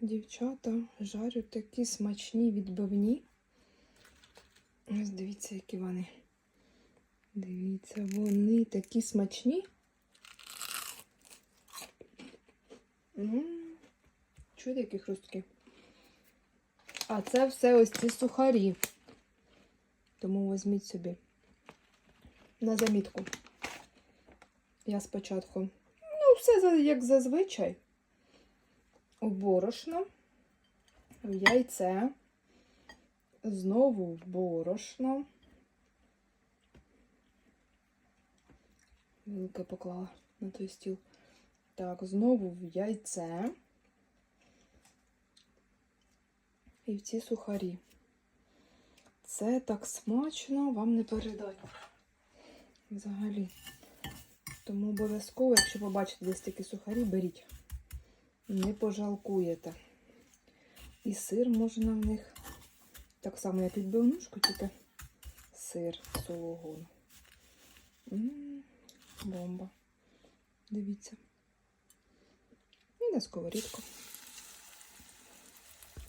дівчата жарять такі смачні відбивні. Ось дивіться, які вони. Дивіться, вони такі смачні. Чуєте, які хрусткі? А це все ось ці сухарі. Тому візьміть собі. На замітку. Я спочатку. Ну, все як зазвичай. У борошно, в яйце, знову в борошно. Вилки поклала на той стіл. Так, знову в яйце. І в ці сухарі. Це так смачно, вам не передать. Взагалі. Тому обов'язково, якщо побачите десь такі сухарі, беріть. Не пожалкуєте. І сир можна в них. Так само, як відбивнушку, тільки сир сологон. Бомба. Дивіться. І на сковорідку.